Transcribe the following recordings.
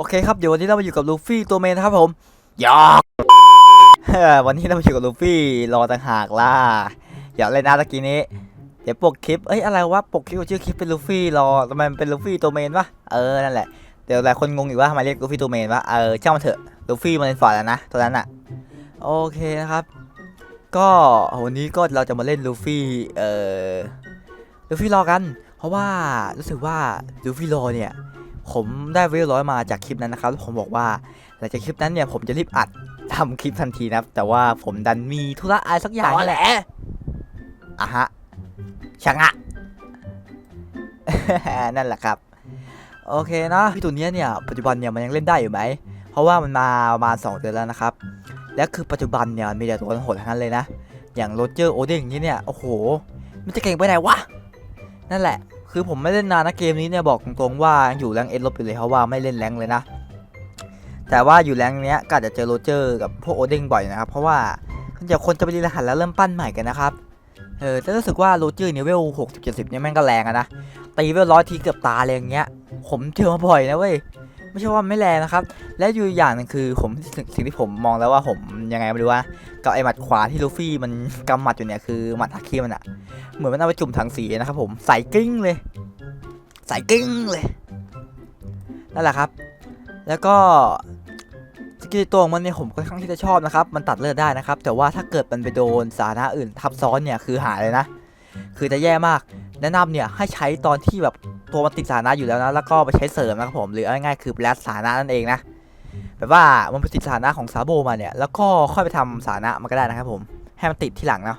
โอเคครับเดี๋ยววันนี้เรามาอยู่กับลูฟี่ตัวเมนนะครับผมหยอกวันนี้เรามาอยู่กับลูฟี่รอต่างหากล่ะอยากเล่นนะตะกี้นี้ เดี๋ยวปกคลิปเอ้ยอะไรวะปกคลิปชื่อคลิปเป็นลูฟี่รอทำไมมันเป็นลูฟี่ตัวเมนวะเออนั่นแหละเดี๋ยวหลายคนงงอยู่ว่าทำไมเรียกลูฟี่ตัวเมนวะเออช่างมันเถอะลูฟี่มันเป็นฟอร์ดแล้วนะตัวนั้นอะโอเคนะครับ ก็วันนี้ก็เราจะมาเล่นลูฟี่เอ่อลูฟี่รอกัน เพราะว่ารู้สึกว่าลูฟี่รอเนี่ย ผมได้เวลร้อยมาจากคลิปนั้นนะครับแล้วผมบอกว่าหลังจากคลิปนั้นเนี่ยผมจะรีบอัดทำคลิปทันทีนะครับ แต่ว่าผมดันมีธุระอะไรสักอย่างนั่นแหละอะฮะชะงะนั่นแหละครับ โอเคเนาะพี่ตัวเนี้ยเนี่ยปัจจุบันเนี่ยมันยังเล่นได้อยู่ไหม เพราะว่ามันมาประมาณ2เดือนแล้วนะครับ และคือปัจจุบันเนี่ยมีแต่ตัวโหดทั้งนั้นเลยนะ อย่างโรเจอร์โอเด้งอย่างนี้เนี่ย โอ้โห มันจะเก่งไปไหนวะ นั่นแหละ คือผมไม่เล่นนานนะเกมนี้เนี่ยบอกตรงๆว่าอยู่แรงเอ็นลบอยู่เลยเพราะว่าไม่เล่นแรงเลยนะ แต่ว่าอยู่แรงเนี้ยก็จะเจอโรเจอร์กับพวกโอเด้งบ่อยนะครับเพราะว่าเดี๋ยวคนจะไปรีรหัสแล้วเริ่มปั้นใหม่กันนะครับเออแต่รู้สึกว่าโรเจอร์เนี่ยเวลหกสิบเจ็ดสิบเนี่ยแม่งก็แรงอะนะตีเวลร้อยทีเกือบตาอะไรอย่างเงี้ย ผมเจอมาบ่อยนะเว้ยไม่ใช่ว่าไม่แรงนะครับ และอยู่อย่างนึงคือผมสิ่งที่ผมมองแล้วว่าผมยังไงไม่รู้ว่ากับไอ้หมัดขวาที่ลูฟี่มันกำหมัดอยู่เนี่ยคือหมัดฮักคีมันอะ เหมือนมันเอาไปจุ่มถังสีนะครับผมใส่กิ้งเลย ใส่กิ้งเลยนั่นแหละครับ แล้วก็สกิลตัวของมันเนี่ยผมค่อนข้างที่จะชอบนะครับ มันตัดเลือดได้นะครับ แต่ว่าถ้าเกิดมันไปโดนสาธารณะอื่นทับซ้อนเนี่ยคือหายเลยนะ คือจะแย่มาก แนะนำเนี่ยให้ใช้ตอนที่แบบตัวมันติดสาธารณะอยู่แล้วนะ แล้วก็ไปใช้เสริมนะครับผม หรือเอาง่ายๆคือแบลสสาธารณะนั่นเองนะ แบบว่ามันไปติดสาธารณะของซาโบมาเนี่ย แล้วก็ค่อยไปทำสาธารณะมันก็ได้นะครับผม ให้มันติดที่หลังเนาะ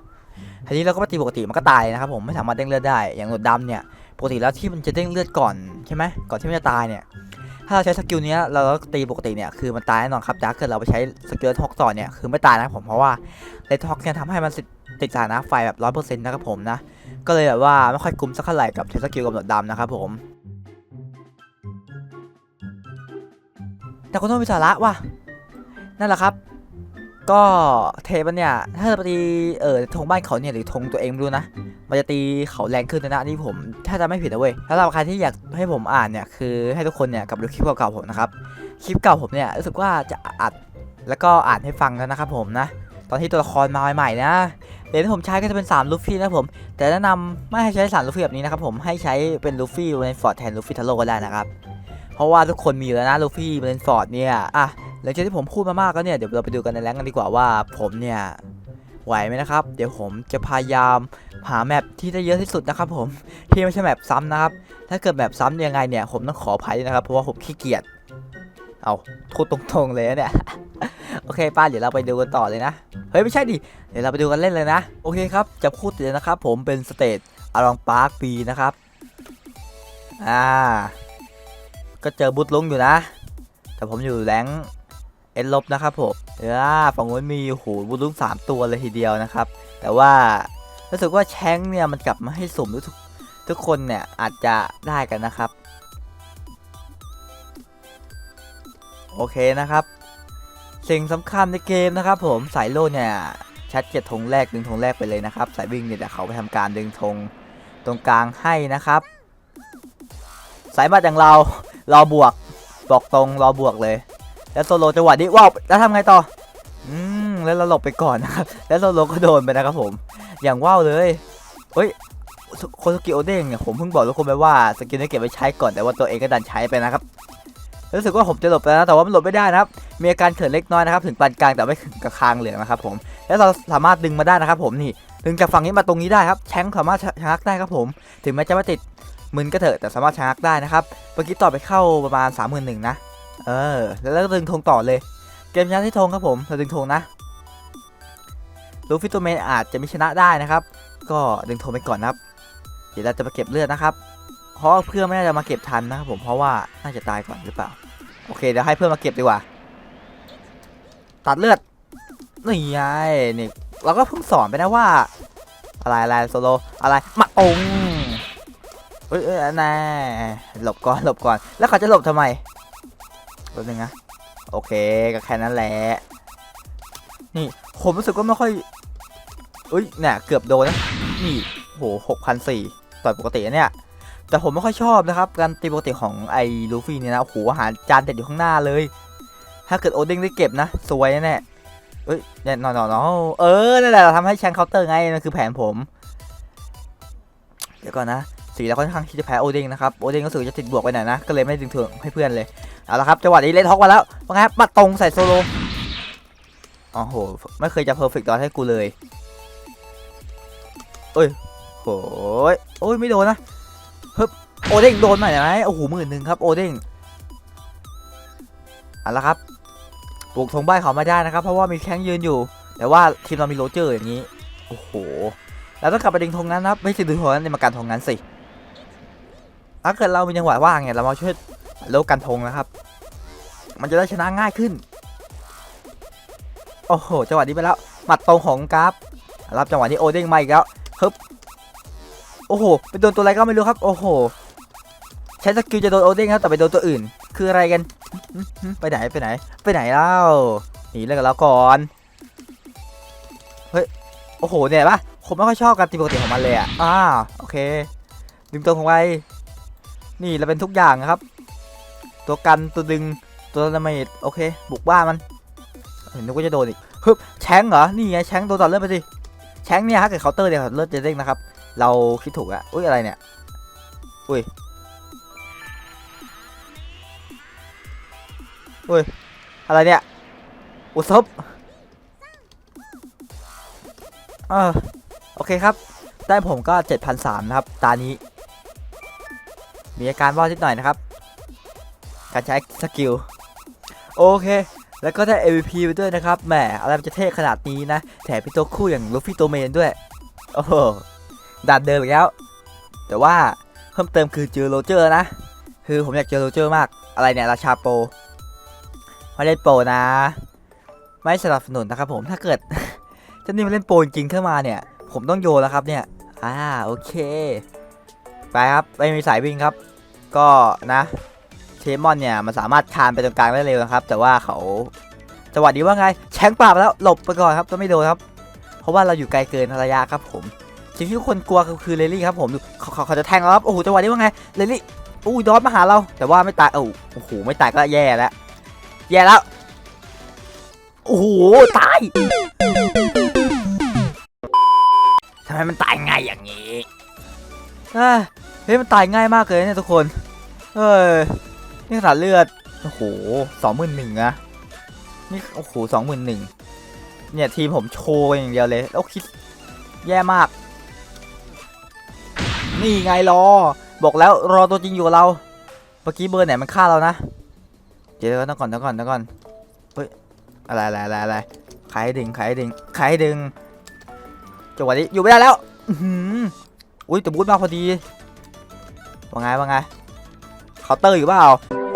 ทีนี้เราก็ปฏิปกติมันก็ตายนะครับผมไม่สามารถเด้งเลือดได้ อย่างหนวดดำเนี่ยปกติแล้วที่มันจะเด้งเลือดก่อนใช่ไหมก่อนที่มันจะตายเนี่ยถ้าเราใช้สกิลนี้เราตีปกติเนี่ยคือมันตายแน่นอนครับแต่ถ้าเกิดเราไปใช้สกิลทอกต่อเนี่ยคือไม่ตายนะผมเพราะว่าเลทอกเนี่ยทำให้มันติดสถานะไฟแบบร้อยเปอร์เซ็นต์นะครับผมนะก็เลยแบบว่าไม่ค่อยคุ้มสักเท่าไหร่กับใช้สกิลกับหนวดดำนะครับผมแต่คนต้องมีสาระว่ะนั่นแหละครับ ก็เทมันเนี่ยถ้าเราตีเออธงบ้านเขาเนี่ยหรือธงตัวเองไม่รู้นะมันจะตีเขาแรงขึ้นนะนะนี่ผมถ้าจะไม่ผิดนะเว้ยแล้วสำหรับใครที่อยากให้ผมอ่านเนี่ยคือให้ทุกคนเนี่ยกลับดูคลิปเก่าๆผมนะครับคลิปเก่าผมเนี่ยรู้สึกว่าจะอัดแล้วก็อ่านให้ฟังแล้วนะครับผมนะตอนที่ตัวละครมาใหม่ๆนะเหรียญที่ผมใช้ก็จะเป็น3ลูฟี่นะผม แต่แนะนำไม่ให้ใช้3ลูฟี่แบบนี้นะครับผมให้ใช้เป็นลูฟี่เรนฟอร์ดแทนลูฟี่ทาโร่ก็ได้นะครับ เพราะว่าทุกคนมีแล้วนะลูฟี่เรนฟอร์ดเนี่ยอะหลังจากที่ผมพูดมามากแล้วเนี่ยเดี๋ยวเราไปดูกันในแรงกันดีกว่าว่าผมเนี่ยไหวไหมนะครับ เดี๋ยวผมจะพยายามหาแมปที่ได้เยอะที่สุดนะครับผมที่ไม่ใช่แมปซ้ำนะครับ ถ้าเกิดแมปซ้ำยังไงเนี่ยผมต้องขออภัยนะครับ เพราะว่าผมขี้เกียจเอาพูดตรงๆเลยเนี่ยโอเคป้าเดี๋ยวเราไปดูกันต่อเลยนะเฮ้ยไม่ใช่ดิเดี๋ยวเราไปดูกันเล่นเลยนะโอเคครับจะพูดเลยนะครับ ผมเป็นสเตจอารองพาร์คปีนะครับอ่า ก็เจอบุตรลุงอยู่นะ แต่ผมอยู่แรงเอ็นลบนะครับผมเออฝั่งนู้นมีหูบุตรลุงสามตัวเลยทีเดียวนะครับ แต่ว่ารู้สึกว่าแชงเนี่ยมันกลับมาให้สมทุกทุกคนเนี่ยอาจจะได้กันนะครับ โอเคนะครับ สิ่งสำคัญในเกมนะครับ ผมสายโล่เนี่ยชัดเจ็ดธงแรกดึงธงแรกไปเลยนะครับ สายวิ่งเนี่ยเดี๋ยวเขาไปทำการดึงธงตรงกลางให้นะครับ สายบัตรอย่างเรา รอบวก บอกตรงรอบวกเลย แล้วโซโลจังหวะนี้ว้าวแล้วทำไงต่อ อืมแล้วเราหลบไปก่อนนะครับ แล้วโซโลก็โดนไปนะครับผม อย่างว้าวเลยเฮ้ยโคสกิโอเด้งเนี่ยผมเพิ่งบอกทุกคนไปว่าสกิลนี้เก็บไว้ใช้ก่อนแต่ว่าตัวเองก็ดันใช้ไปนะครับรู้สึกว่าผมจะหลบไปแล้วนะแต่ว่ามันหลบไม่ได้นะครับ มีอาการเขินเล็กน้อยนะครับ ถึงปานกลางแต่ไม่ถึงกับคางเหลืองนะครับ ผม แล้วเราสามารถดึงมาได้นะครับ ผมนี่ดึงจากฝั่งนี้มาตรงนี้ได้ครับแชงสามารถชักได้ครับผม ถึงแม้จะไม่ติด มึนก็เถอะแต่สามารถชนะได้นะครับเมื่อกี้ต่อไปเข้าประมาณ3 1 0 0 0นะ เออ แล้วก็ดึงธงต่อเลย เกมชนะที่ธงครับผมเราดึงธงนะลูฟิโตเมนอาจจะไม่ชนะได้นะครับ ก็ดึงธงไปก่อนนะครับ เดี๋ยวเราจะมาเก็บเลือดนะครับ เพราะเพื่อนไม่น่าจะมาเก็บทันนะครับผม เพราะว่าน่าจะตายก่อนหรือเปล่า โอเคเดี๋ยวให้เพื่อนมาเก็บดีกว่า ตัดเลือด นี่ไงนี่เราก็เพิ่งสอนไปนะว่า อะไรอะไรโซโลอะไรมาอง เอ้ยเอ้ยแน่หลบก่อนหลบก่อน แล้วเขาจะหลบทำไมแป๊บนึงนะโอเคก็แค่นั้นแหละนี่ผมรู้สึกว่าไม่ค่อยเอ้ยเนี่ยเกือบโดนนะนี่โหหกพันสี่ต่อยปกตินะเนี่ย แต่ผมไม่ค่อยชอบนะครับ การตีปกติของไอ้ลูฟี่เนี่ยนะโอ้โหอาหารจานเด็ดอยู่ข้างหน้าเลย ถ้าเกิดโอเด้งได้เก็บนะสวยแน่เอ้ยเนี่ยนอนนอนเออนั่นแหละเราทำให้แชงเคาน์เตอร์ไงนั่นคือแผนผม เดี๋ยวก่อนนะ สีเราค่อนข้างที่จะแพ้โอเด้งนะครับโอเด้งก็สื่อจะติดบวกไปหน่อยนะก็เลยไม่ดึงถ่วงให้เพื่อนเลยเอาละครับจังหวะนี้เลนท็อกมาแล้วว่าไงครับมาตรงใส่โซโลโอ้โหไม่เคยจะเพอร์เฟกต์ตอนให้กูเลยเอ้ยโอ้ยโอ้ยไม่โดนนะเฮ้ยโอเด้งโดนหน่อยไหมโอ้โหหมื่นหนึ่งครับโอเด้งเอาละครับปลูกธงใบเขามาได้นะครับ เพราะว่ามีแข้งยืนอยู่ แต่ว่าทีมเรามีโรเจอร์อย่างนี้โอ้โหแล้วต้องกลับไปดึงธงนั้นนะครับไม่ใช่ดึงธงนั้นในมาการธงนั้นสิ ถ้าเกิดเรามีจังหวะว่างเนี่ยเรามาช่วยโลกกันธงนะครับ มันจะได้ชนะง่ายขึ้น โอ้โหจังหวะนี้ไปแล้วหมัดตรงของกราฟรับจังหวะนี้โอเด้งมาอีกแล้วฮึบโอ้โหไปโดนตัวอะไรก็ไม่รู้ครับ โอ้โห ใช้สกิลจะโดนโอเด้งครับแต่ไปโดนตัวอื่น คืออะไรกันไปไหนไปไหน ไปไหนเล่าหนีเลยกับเราก่อนเฮ้ยโอ้โหเนี่ยปะผมไม่ค่อยชอบการตีปกติของมันเลยอะอ่าโอเคดึงตัวของไว้ นี่เราเป็นทุกอย่างนะครับ ตัวกันตัวดึงตัวดาเมจโอเค บุกบ้านมัน เห็นนึกว่าจะโดนอีกฮึบแชงเหรอ นี่ไงแชงตัวต่อเลือดไปสิแชงเนี่ยถ้าเกิดเคาน์เตอร์เนี่ยเลือดจะเด้งนะครับ เราคิดถูกอะอุ้ยอะไรเนี่ย อุ้ยอุ้ยอะไรเนี่ยอุศบเออโอเคครับ ได้ผมก็7,003นะครับ ตานี้ มีอาการว่านิดหน่อยนะครับ การใช้สกิล โอเค แล้วก็ได้ MVP ไปด้วยนะครับ แหม อะไรมันจะเท่ขนาดนี้นะ แถมเป็นตัวคู่อย่างลูฟี่ตัวเมนด้วย โอ้โหด่านเดิมอีกแล้ว แต่ว่าเพิ่มเติมคือเจอโรเจอร์นะ คือผมอยากเจอโรเจอร์มาก อะไรเนี่ย ราชาโปรมาเล่นโปนะ ไม่สนับสนุนนะครับผมถ้าเกิดเจ้านี่มาเล่นโปรจริงขึ้นมาเนี่ย ผมต้องโยแล้วครับเนี่ย อ่า โอเค ไปครับไม่มีสายวิ่งครับ ก็นะเทมอนเนี่ยมันสามารถคานไปตรงกลางได้เร็วนะครับ แต่ว่าเขาจังหวะนี้ว่าไงแชงปราบแล้วหลบไปก่อนครับก็ไม่โดนครับ เพราะว่าเราอยู่ไกลเกินระยะครับ ผมสิ่งที่ทุกคนกลัวคือเลลี่ครับผมเขาเขาจะแทงเราครับโอ้โหจังหวะนี้ว่าไงเลลี่อู้ยดอสมาหาเรา แต่ว่าไม่ตายโอ้โอ้โหไม่ตายก็แย่แล้วแย่แล้วโอ้โหตายทำไมมันตายง่ายอย่างนี้ เฮ้ยมันตายง่ายมากเลยเนี่ยทุกคนเฮ้ยนี่ขนาดเลือด โอ้โหสองหมื่นหนึ่งอะนี่โอ้โหสองหมื่นหนึ่งเนี่ยทีมผมโชว์อย่างเดียวเลยแล้วคิดแย่มาก นี่ไงรอ บอกแล้วรอตัวจริงอยู่กับเรา เมื่อกี้เบอร์ไหนมันฆ่าเรานะ เดี๋ยวต้องก่อนต้องก่อนต้องก่อน เฮ้ยอะไรอะไรอะไรอะไรขายดึงขายดึงขายดึงจังหวะนี้อยู่ไม่ได้แล้ว อื อหืออุ้ยแต่บูทมาพอดีว่าไงว่าไงเคาน์เตอร์อยู่เปล่า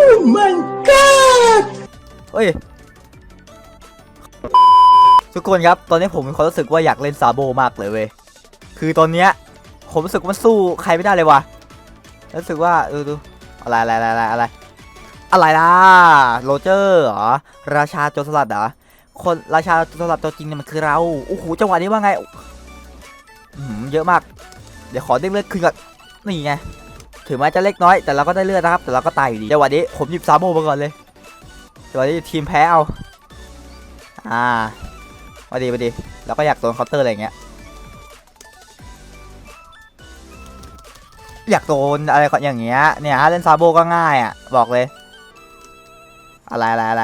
oh my god เฮ้ยทุกคนครับตอนนี้ผมมีความรู้สึกว่าอยากเล่นซาโบมากเลยเว้ยคือตอนเนี้ยผมรู้สึกว่ามันสู้ใครไม่ได้เลยว่ะรู้สึกว่าดูดูอะไรอะไรอะไรอะไรอะไรอะไรล่ะโรเจอร์เหรอราชาโจรสลัดเหรอคนราชาโจรสลัดตัวจริงเนี่ยมันคือเราโอ้โหจังหวะนี้ว่าไงอื้อหือเยอะมาก เดี๋ยวขอเด้งเลือดคืนก่อนนี่ไงถึงแม้จะเล็กน้อยแต่เราก็ได้เลือดนะครับ แต่เราก็ตายอยู่ดีจังหวะนี้ผมหยิบซาโบมาก่อนเลยจังหวะนี้ทีมแพ้เอา อ่ามาดีมาดีเราก็อยากโดนเคาน์เตอร์อะไรเงี้ยอยากโดนอะไรอย่างเงี้ยเนี่ยฮะเล่นซาโบก็ง่ายอะบอกเลย อะไรอะไรอะไร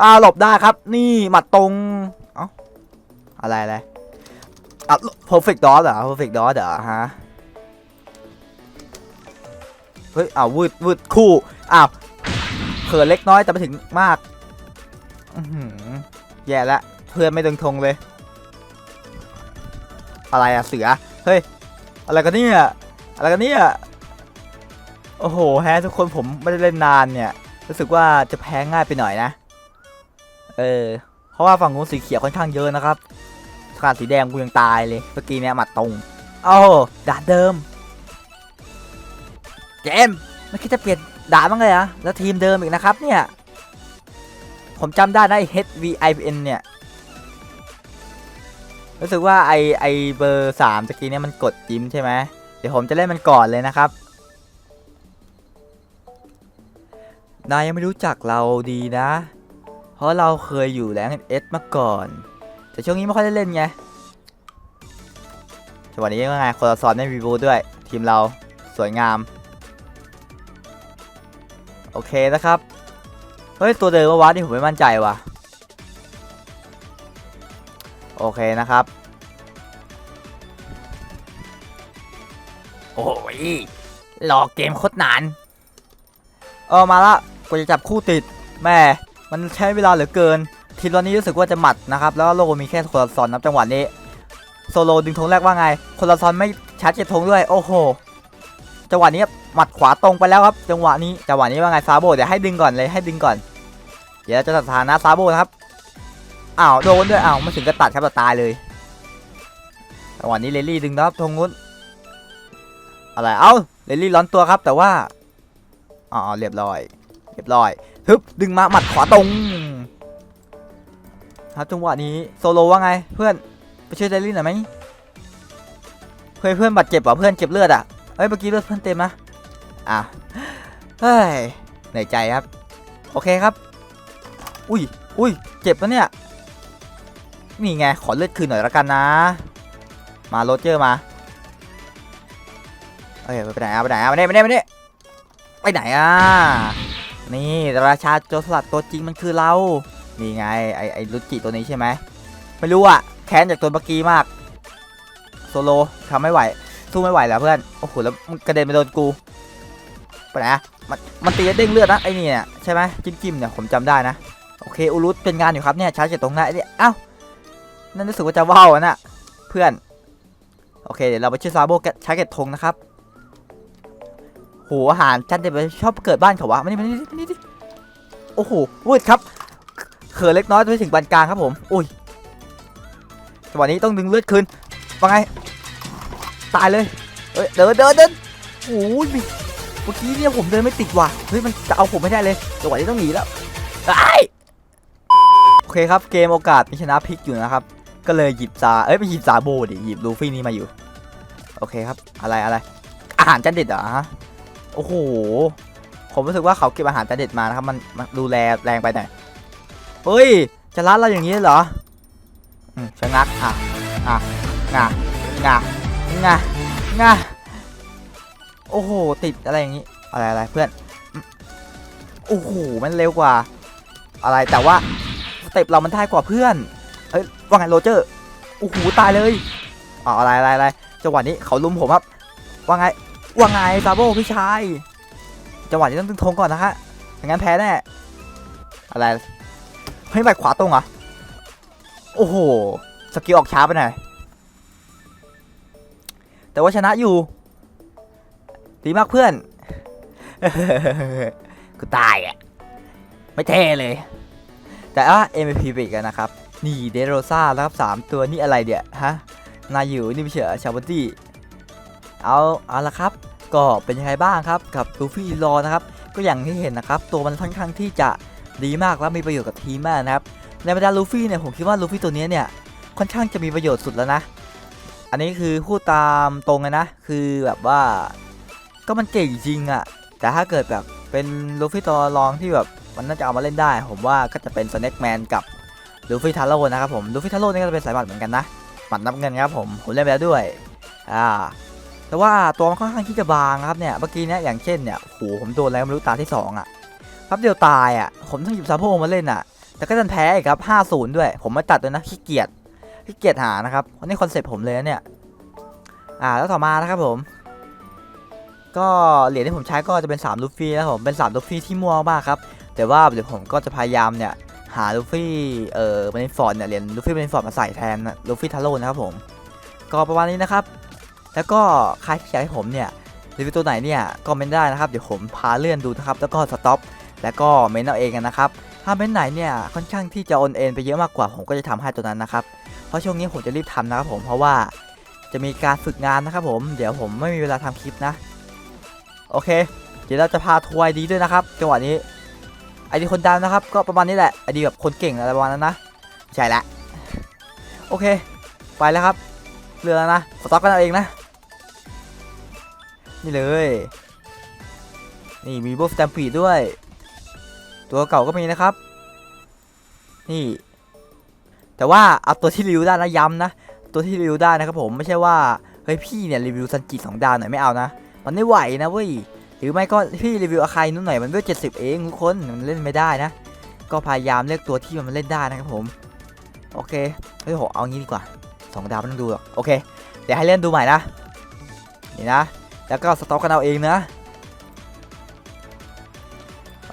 อ่าหลบได้ครับ นี่หมัดตรงเอ้าอะไรอะไร อะ perfect dot เหรอ perfect dot เหรอฮะ เฮ้ยอ้าววืดวืดคู่อ้าวเขินเล็กน้อยแต่ไม่ถึงมากอือหือแย่ละเพื่อนไม่ดึงธงเลย อะไรอะเสือ เฮ้ย อะไรกันเนี่ยอะไรกันเนี่ยโอ้โหแพ้ทุกคนผมไม่ได้เล่นนานเนี่ย รู้สึกว่าจะแพ้ง่ายไปหน่อยนะ เออ เพราะว่าฝั่งนู้นสีเขียวค่อนข้างเยอะนะครับ ขาดสีแดงกูยังตายเลยเมื่อกี้เนี่ยหมัดตรงโอ้ด่านเดิมเจมไม่คิดจะเปลี่ยนด่าบ้างเลยอะแล้วทีมเดิมอีกนะครับเนี่ยผมจำได้นะไอ้ HVIN เนี่ยรู้สึกว่าไอไอเบอร์สามตะกี้เนี่ยมันกดจิ้มใช่ไหมเดี๋ยวผมจะเล่นมันก่อนเลยนะครับ นายยังไม่รู้จักเราดีนะ เพราะเราเคยอยู่แรงเอสมาก่อน แต่ช่วงนี้ไม่ค่อยได้เล่นไงจังหวะนี้ว่าไงคนละซอนไม่มีบูด้วย ทีมเราสวยงาม โอเคนะครับ เฮ้ย ตัวเดิมว่าวัดนี่ผมไม่มั่นใจว่ะ โอเคนะครับ โอ้ยรอเกมโคตรนาน เออมาละกว่าจะจับคู่ติดแม่มันใช้เวลาเหลือเกิน ทีมตอนนี้รู้สึกว่าจะหมัดนะครับแล้วก็โลมีแค่คนละซอนนับจังหวะนี้โซโลดึงธงแรกว่าไง คนละซอนไม่ชาร์จเจ็ดธงด้วยโอ้โหจังหวะนี้หมัดขวาตรงไปแล้วครับ จังหวะนี้จังหวะนี้ว่าไงซาโบเดี๋ยวให้ดึงก่อนเลยให้ดึงก่อน เดี๋ยวจะสถานะซาโบนะครับอ้าวโดนด้วยอ้าวไม่ถึงกระตัดครับแต่ตายเลยจังหวะนี้เลลี่ดึงนะครับธงนู้นอะไรเอ้าเลลี่ร้อนตัวครับแต่ว่าอ๋อเรียบร้อย เรียบร้อยฮึบดึงมาหมัดขวาตรง ครับจังหวะนี้โซโลว่าไงเพื่อนไปช่วยเลลี่หน่อยไหมเพื่อนเพื่อนบาดเจ็บเหรอเพื่อนเจ็บเลือดอะเฮ้ยเมื่อกี้เลือดเพื่อนเต็มนะอะเฮ้ยเหนื่อยใจครับ โอเคครับ อุ้ยอุ้ยเจ็บปะเนี่ยนี่ไงขอเลือดคืนหน่อยละกันนะ มาโรเจอร์มาเอ้ยไปไหนอะไปไหนอะไปไหนไปไหนไปไหนไปไหนอะนี่ราชาโจรสลัดตัวจริงมันคือเรา นี่ไงไอไอรุจิตัวนี้ใช่ไหมไม่รู้อะแค้นจากตัวเมื่อกี้มากโซโลทำไม่ไหว สู้ไม่ไหวแล้วเพื่อนโอ้โหแล้วมันกระเด็นไปโดนกูไปไหนอะมันมันตีเด้งเลือดนะไอ้นี่เนี่ยใช่ไหมจิ้มจิ้มเนี่ยผมจำได้นะโอเคอุรุตเป็นงานอยู่ครับเนี่ยชาร์จจากตรงหน้าเนี่ยเอ้านั่นรู้สึกว่าจะว่าวน่ะเพื่อนโอเคเดี๋ยวเราไปชื่อซาโบชาร์จเกตธงนะครับโหอาหารจันเด็ดไปชอบเกิดบ้านเขาวะมานี่มานี่มานี่ดิโอ้โหวืดครับ เขินเล็กน้อยไปถึงปานกลางครับผมอุ้ยจังหวะนี้ต้องดึงเลือดคืนว่าไงตายเลยเอ้ยเดินเดินเดินโอ้ยเมื่อกี้เนี่ยผมเดินไม่ติดว่ะเฮ้ยมันจะเอาผมไม่ได้เลยจังหวะนี้ต้องหนีแล้วไอ้โอเคครับเกมโอกาสมีชนะพลิกอยู่นะครับ ก็เลยหยิบซาเอ้ยไปหยิบซาโบดิหยิบลูฟี่นี่มาอยู่ โอเคครับอะไรอะไรอาหารจานเด็ดเหรอฮะโอ้โหผมรู้สึกว่าเขาเก็บอาหารจานเด็ดมานะครับมันมันดูแลแรงไปหน่อย เฮ้ย จะรัดเราอย่างนี้เหรออืมชะงักอะอะงะงะงะงะโอ้โห ติดอะไรอย่างนี้ อะไรอะไรเพื่อน โอ้โห มันเร็วกว่า อะไร แต่ว่าสเต็ปเรามันได้กว่าเพื่อนเฮ้ย ว่าไงโรเจอร์ โอ้โห ตายเลยอ๋ออะไรอะไรอะไรจังหวะนี้เขาลุมผมครับ ว่าไง ว่าไงซาโบพี่ชาย จังหวะนี้ต้องตึงทงก่อนนะฮะไม่งั้นแพ้แน่ อะไร เฮ้ยไปขวาตรงเหรอโอ้โห สกิลออกช้าไปหน่อย แต่ว่าชนะอยู่ ดีมากเพื่อน กูตายอะ ไม่เท่เลย แต่ว่า MVP ไปอีกแล้วนะครับ นี่เดโรซ่าแล้วครับ3ตัวนี่อะไรเดี๋ยฮะ นาอยู่นี่ไม่ใช่อชาบอนตี้ เอา เอาละครับ ก็เป็นยังไงบ้างครับ กับลูฟี่รอนะครับ ก็อย่างที่เห็นนะครับ ตัวมันค่อนข้างที่จะ ดีมากและมีประโยชน์กับทีมมากนะครับ ในบรรดาลูฟี่เนี่ยผมคิดว่าลูฟี่ตัวนี้เนี่ยค่อนข้างจะมีประโยชน์สุดแล้วนะ อันนี้คือพูดตามตรงเลยนะ คือแบบว่าก็มันเก่งจริงอะแต่ถ้าเกิดแบบเป็นลูฟี่ตัวรองที่แบบมันน่าจะเอามาเล่นได้ ผมว่าก็จะเป็นสแน็คแมนกับลูฟี่ทาโร่นะครับผมลูฟี่ทาโร่นี่ก็จะเป็นสายหมัดเหมือนกันนะหมัดนับเงินครับผมผมเล่นไปแล้วด้วยอ่าแต่ว่าตัวมันค่อนข้างที่จะบางครับเนี่ยเมื่อกี้เนี่ยอย่างเช่นเนี่ยโหผมโดนแล้วไม่รู้ตาที่สองอะ ครับเดียวตายอะผมต้องหยิบซาโพมาเล่นอะแต่ก็ดันแพ้อีกครับ 5-0 ด้วย ผมม่ตัดด้วยนะขี้เกียจ ขี้เกียจหานะครับวันนี้คอนเซ็ปต์ผมเลยนะเนี่ย อ่า แล้วต่อมานะครับผม ก็เหรียญที่ผมใช้ก็จะเป็น3ลูฟี่นะผม เป็น3ลูฟี่ที่มั่วมากครับ แต่ว่าเดี๋ยวผมก็จะพยายามเนี่ยหาลูฟี่ เอ่อเบนฟอร์ดเนี่ยเหรียญลูฟี่เบนฟอร์ดมาใส่แทนลูฟี่ทาโร่นะครับผม ก็ประมาณนี้นะครับ แล้วก็ใครที่อยากให้ผมเนี่ยรีวิวตัวไหนเนี่ยก็เมนได้นะครับ เดี๋ยวผมพาเลื่อนดูนะครับ แล้วก็สต็อป แล้วก็เมนเอาเองนะครับถ้าเมนไหนเนี่ยค่อนข้างที่จะโอนเอ็นไปเยอะมากกว่าผมก็จะทำให้ตัวนั้นนะครับเพราะช่วงนี้ผมจะรีบทำนะครับผมเพราะว่าจะมีการฝึกงานนะครับผมเดี๋ยวผมไม่มีเวลาทำคลิปนะ โอเค เดี๋ยวเราจะพาทัวร์ดีด้วยนะครับจังหวะนี้ไอดีคนดังนะครับ ก็ประมาณนี้แหละไอดีแบบคนเก่งอะไรประมาณนั้นนะใช่ละโอเค ไปแล้วครับเรือแล้วนะสต็อกกันเอาเองนะ นี่เลย นี่มีบูฟสแตมปีดด้วย ตัวเก่าก็มีนะครับ นี่ แต่ว่าเอาตัวที่รีวิวได้นะย้ำนะ ตัวที่รีวิวได้นะครับผมไม่ใช่ว่าเฮ้ยพี่เนี่ยรีวิวซันจิสองดาวหน่อยไม่เอานะ มันไม่ไหวนะเว้ยหรือไม่ก็พี่รีวิวอาคายนู่นหน่อยมันเวลเจ็ดสิบเองทุกคนมันเล่นไม่ได้นะ ก็พยายามเลือกตัวที่มันเล่นได้นะครับผมโอเคเฮ้ยโหเอางี้ดีกว่าสองดาวไม่ต้องดูหรอกโอเค เดี๋ยวให้เล่นดูใหม่นะนี่นะ แล้วก็สต็อกกันเอาเองนะ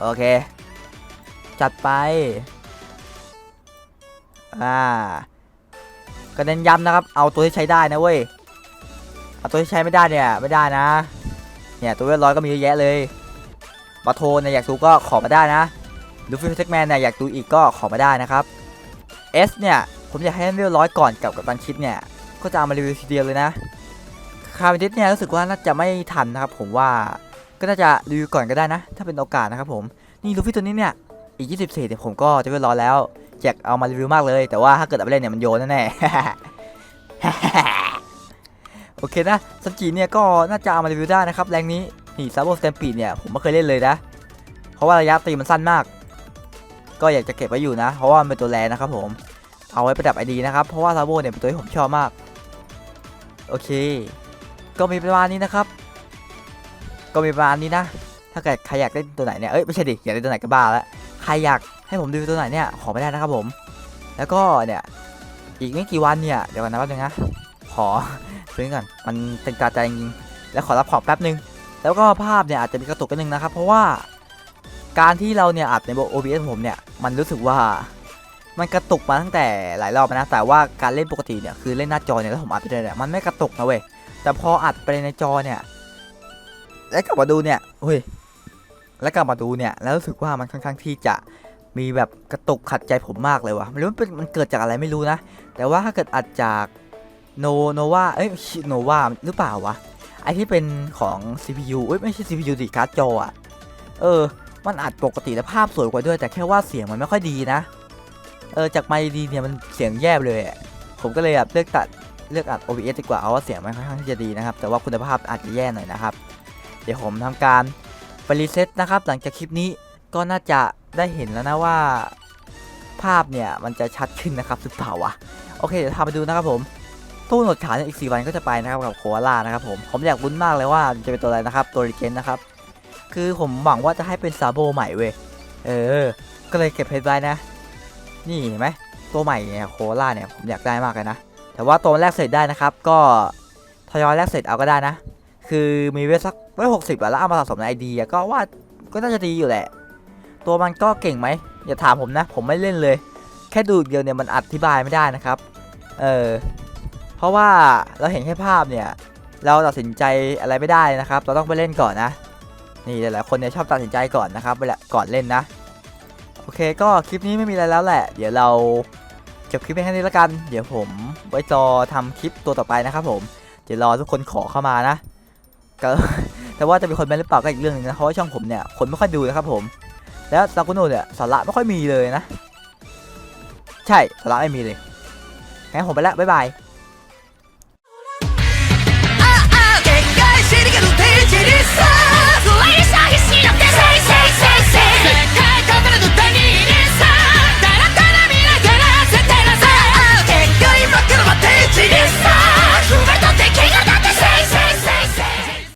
โอเค จัดไป อ่า ก็เน้นย้ำนะครับ เอาตัวที่ใช้ได้นะเว้ย เอาตัวที่ใช้ไม่ได้เนี่ยไม่ได้นะ เนี่ยตัวเวลร้อยก็มีเยอะแยะเลยบาโทเนี่ยอยากดูก็ขอมาได้นะลูฟี่เทคแมนเนี่ยอยากดูอีกก็ขอมาได้นะครับ S เนี่ยผมอยากให้เวลร้อยก่อนกับกับตันคิดเนี่ย ก็จะเอามารีวิวทีเดียวเลยนะคาร์บิดิสเนี่ยรู้สึกว่าน่าจะไม่ทันนะครับผมว่าก็น่าจะรีวิวก่อนก็ได้นะ ถ้าเป็นโอกาสนะครับผม นี่ลูฟี่ตัวนี้เนี่ย อีก20เนี่ยผมก็จะไปรอแล้วอยากเอามารีวิวมากเลย แต่ว่าถ้าเกิดเอาไปเล่นเนี่ยมันโยนแน่ๆโอเคนะซันจิเนี่ยก็น่าจะเอามารีวิวได้นะครับแรงนี้นี่ซาโบสเตมปีดเนี่ยผมไม่เคยเล่นเลยนะ เพราะว่าระยะตีมันสั้นมาก ก็อยากจะเก็บไว้อยู่นะ เพราะว่ามันเป็นตัวแรงนะครับผมเอาไว้ประดับไอดีนะครับ เพราะว่าซาโบเนี่ยเป็นตัวที่ผมชอบมาก โอเค ก็มีประมาณนี้นะครับ ก็มีประมาณนี้นะ ถ้าเกิดใครอยากเล่นตัวไหนเนี่ย เอ้ยไม่ใช่ดิ อยากเล่นตัวไหนก็บ้าแล้ว ครอยากให้ผมดูตัวไหนเนี่ยขอไม่ได้นะครับผม แล้วก็เนี่ยอีกไม่กี่วันเนี่ยเดี๋ยวก่อนนะแป๊บนึงนะขอซื้อก่อนมันเป็นกาใจจริงแล้วขอรับของแป๊บนึง แล้วก็ภาพเนี่ยอาจจะมีกระตุกกันนึงนะครับ เพราะว่าการที่เราเนี่ยอัดใน OBS ของผมเนี่ยมันรู้สึกว่ามันกระตุกมาตั้งแต่หลายรอบนะแต่ว่าการเล่นปกติเนี่ยคือเล่นหน้าจอเนี่ยแล้วผมอัดไปเลยเนี่ยมันไม่กระตุกนะเว้ยแต่พออัดไปในจอเนี่ยแล้วกลับมาดูเนี่ยเฮ้ย แล้วกลับมาดูเนี่ยแล้วรู้สึกว่ามันค่อนข้างที่จะมีแบบกระตุกขัดใจผมมากเลยว่ะไม่รู้มันเป็นมันเกิดจากอะไรไม่รู้นะ แต่ว่าถ้าเกิดอัดจากโนโนวาเอ้ยโนวาหรือเปล่าวะไอที่เป็นของ CPU เอ้ยไม่ใช่ CPU ดิการ์ดจออะเออ มันอัดปกติและภาพสวยกว่าด้วย แต่แค่ว่าเสียงมันไม่ค่อยดีนะเออจากไมค์ดีเนี่ยมันเสียงแย่เลย ผมก็เลยแบบเลือกตัดเลือกอัด OBS ดีกว่าเอาว่าเสียงมันค่อนข้างที่จะดีนะครับ แต่ว่าคุณภาพอาจจะแย่หน่อยนะครับ เดี๋ยวผมทำการ ไปรีเซ็ตนะครับ หลังจากคลิปนี้ก็น่าจะได้เห็นแล้วนะว่า ภาพเนี่ยมันจะชัดขึ้นนะครับหรือเปล่าวะโอเคเดี๋ยวทำไปดูนะครับผมตู้หนวดขาเนี่ยอีก 4 วันก็จะไปนะครับกับโคอาล่านะครับผมผมอยากลุ้นมากเลยว่าจะเป็นตัวอะไรนะครับตัวรีเจนนะครับคือผมหวังว่าจะให้เป็นซาโบใหม่เว้ยเออ ก็เลยเก็บเพชรไว้นะ นี่เห็นไหมตัวใหม่เนี่ยโคอาล่าเนี่ยผมอยากได้มากเลยนะแต่ว่าตัวแรกเสร็จได้นะครับ ก็ทยอยแรกเสร็จเอาก็ได้นะ คือมีเวทสักร้อยหกสิบแล้วเอามาสะสมในไอเดียก็ว่าก็น่าจะดีอยู่แหละ ตัวมันก็เก่งไหมอย่าถามผมนะ ผมไม่เล่นเลย แค่ดูเดียวเนี่ยมันอธิบายไม่ได้นะครับ เออเพราะว่าเราเห็นแค่ภาพเนี่ย เราตัดสินใจอะไรไม่ได้นะครับ เราต้องไปเล่นก่อนนะ นี่หลายๆคนเนี่ยชอบตัดสินใจก่อนนะครับเวลาก่อนเล่นนะ โอเคก็คลิปนี้ไม่มีอะไรแล้วแหละ เดี๋ยวเราจบคลิปแค่นี้แล้วกัน เดี๋ยวผมไว้จอทำคลิปตัวต่อไปนะครับผม เดี๋ยวรอทุกคนขอเข้ามานะ ก็แต่ว่าจะเป็นคนแมนหรือเปล่าก็อีกเรื่องหนึงนะเพราะว่าช่องผมเนี่ยคนไม่ค่อยดูนะครับผม แล้วซากุโนะเนี่ยสาระไม่ค่อยมีเลยนะ ใช่สาระไม่มีเลยงั้นผมไปแล้วบ๊ายบาย